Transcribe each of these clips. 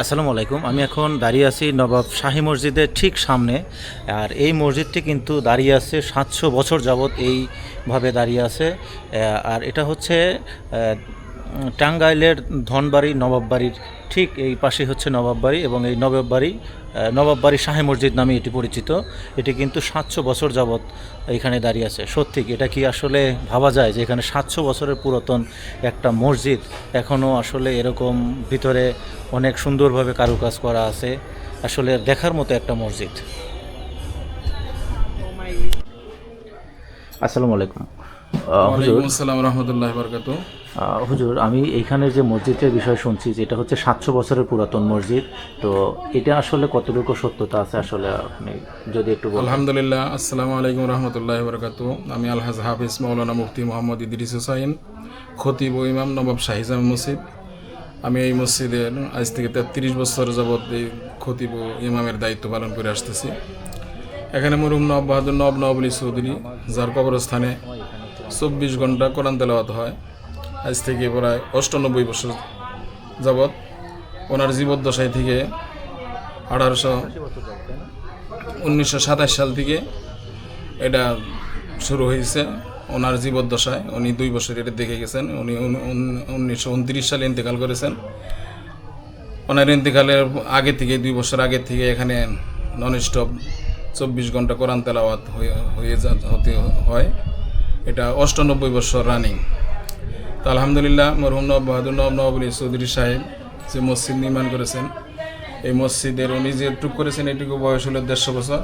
আসসালামু আলাইকুম। আমি এখন দাঁড়িয়ে আছি নবাব শাহি মসজিদের ঠিক সামনে। আর এই মসজিদটি কিন্তু দাঁড়িয়ে আছে সাতশো বছর যাবৎ এইভাবে দাঁড়িয়ে আছে। আর এটা হচ্ছে টাঙ্গাইলের ধনবাড়ি নবাববাড়ির ঠিক এই পাশে হচ্ছে নবাববাড়ি এবং এই নবাববাড়ি নবাববাড়ি শাহে মসজিদ নামে এটি পরিচিত। এটি কিন্তু সাতশো বছর যাবৎ এখানে দাঁড়িয়ে আছে। সত্যি এটা কি আসলে ভাবা যায় যে এখানে সাতশো বছরের পুরাতন একটা মসজিদ? এখনও আসলে এরকম ভিতরে অনেক সুন্দরভাবে কারুকাজ করা আছে। আসলে দেখার মতো একটা মসজিদ। আসসালামু আলাইকুম। হুজুর ওয়ালাইকুম আসসালাম রহমতুল্লাহ বরকাত হুজুর, আমি এইখানে যে মসজিদের বিষয় শুনছি যে এটা হচ্ছে সাতশো বছরের পুরাতন মসজিদ, তো এটা আসলে কতটুকু সত্যতা আছে আসলে আপনি যদি একটু আলহামদুলিল্লাহ, আসসালামু আলাইকুম রহমতুল্লাহ বরকাত আমি আলহাজ হাফিজ মৌলানা মুফতি মোহাম্মদ ইদ্রিস হুসাইন, খতিব ইমাম নবাব শাহিজাম মসজিদ। আমি এই মসজিদের আজ থেকে তেত্রিশ বছর যাবৎ এই খতিব ইমামের দায়িত্ব পালন করে আসতেছি। এখানে মরুম নব বাহাদুর নব নবলি চৌধুরী, যার কবরস্থানে চব্বিশ ঘণ্টা কোরআন তেলাওয়াত হয়। আজ থেকে প্রায় অষ্টানব্বই বছর যাবৎ ওনার জীবদ্দশায় থেকে আঠারোশো উনিশশো সাল থেকে এটা শুরু হয়েছে ওনার জীবদ্দশায়। উনি দুই বছর এটা দেখে গেছেন। উনি উন- উন- উনিশশো উনত্রিশ সালে ইন্তেকাল করেছেন। ওনার ইন্তেকালের আগে থেকে, দুই বছর আগে থেকে এখানে নন স্টপ চব্বিশ ঘণ্টা কোরআন তেলাওয়াত হয়ে হয়ে হতে হয়। এটা অষ্টানব্বই বছর রানিং তো আলহামদুলিল্লাহ মরহুম নব বাহাদুর নব নবাবুল চৌধুরী সাহেব যে মসজিদ নির্মাণ করেছেন, এই মসজিদের উনি যে টুক করেছেন এটুকু বয়স হলো দেড়শো বছর।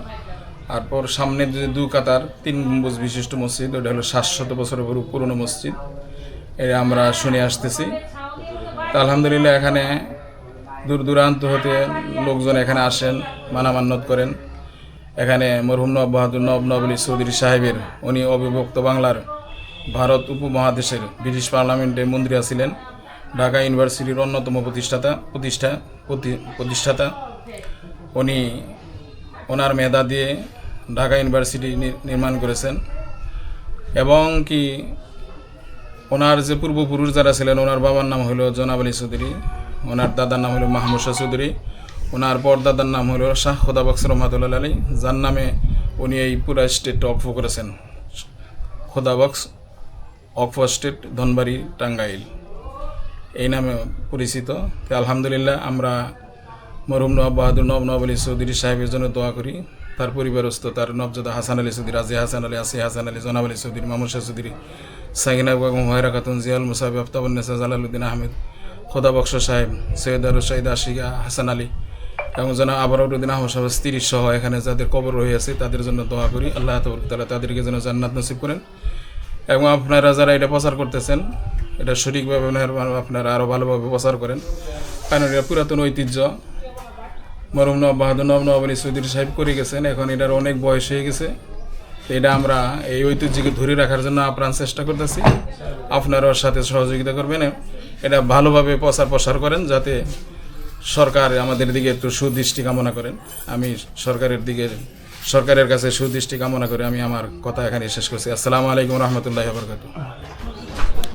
আর পর সামনে যে দু কাতার, তিন গম্বুজ বিশিষ্ট মসজিদ, ওটা হলো সাতশত বছরের পুরো পুরনো মসজিদ। এটা আমরা শুনে আসতেছি। তো আলহামদুলিল্লাহ এখানে দূর দূরান্ত হতে লোকজন এখানে আসেন, মানামান্নত করেন। এখানে মরহুম নব বাহাদুর নব নবলী চৌধুরী সাহেবের, উনি অবিভক্ত বাংলার ভারত উপমহাদেশের ব্রিটিশ পার্লামেন্টে মন্ত্রী ছিলেন ঢাকা ইউনিভার্সিটির অন্যতম প্রতিষ্ঠাতা, প্রতিষ্ঠা, প্রতি- প্রতিষ্ঠাতা। উনি ওনার মেধা দিয়ে ঢাকা ইউনিভার্সিটি নির্মাণ করেছেন। এবং কি ওনার যে পূর্বপুরুষ যারা ছিলেন, ওনার বাবার নাম হলো জনাব আলী চৌধুরী, ওনার দাদার নাম হলো মাহমুদ শাহ চৌধুরী, ওনার পরদাদার নাম হলো শাহ খোদাবক্স রহমাতুল্লাহ আলী যার নামে উনি এই পুরা স্টেট অক্ফ করেছেন। খোদাবক্স অক্ফ স্টেট ধনবাড়ি, টাঙ্গাইল। এই নামে পরিচিত। তো আলহামদুলিল্লাহ আমরা মরহুম নবাব বাহাদুর নব নব আলী চৌধুরী সাহেবের জন্য দোয়া করি। তার পরিবারস্থ, তার নবজাদা হাসান আলী চৌধুরী, রাজি হাসান আলী, আসি হাসান আলী, জনাব আলী চৌধুরী মামুর শাহ চৌধুরী সাইনা বেগম হয়রা খাতুন জিয়াল মুসাফি আফতাবুন্নেসা জালালুদ্দিন আহমেদ, খোদা বক্স সাহেব, সৈয়দ আরু শহীদ আশিকা, হাসান আলী এবং যেন আবরুদ্দিন আহমদ সাহেব স্ত্রী সহ এখানে যাদের কবর রয়েছে, তাদের জন্য দোয়া করি। আল্লাহ তালা তাদেরকে যেন জান্নাত নসিব করেন। এবং আপনারা যারা এটা প্রচার করতেছেন, এটা সঠিকভাবে আপনারা- আরও ভালোভাবে প্রচার করেন। কারণ এটা পুরাতন ঐতিহ্য মরম নব বাহাদুর নব নব আলী চৌধুরী সাহেব করে গেছেন। এখন এটার অনেক বয়স হয়ে গেছে। এটা আমরা এই ঐতিহ্যকে ধরে রাখার জন্য আপ্রাণ চেষ্টা করতেছি। আপনারা ওর সাথে সহযোগিতা করবেন। এটা ভালোভাবে প্রচার প্রসার করেন যাতে সরকার আমাদের দিকে একটু সুদৃষ্টি কামনা করেন। আমি সরকারের দিকে সরকারের কাছে সুদৃষ্টি কামনা করে আমি আমার কথা এখানে শেষ করছি। আসসালামু আলাইকুম রহমতুল্লাহ বরকাত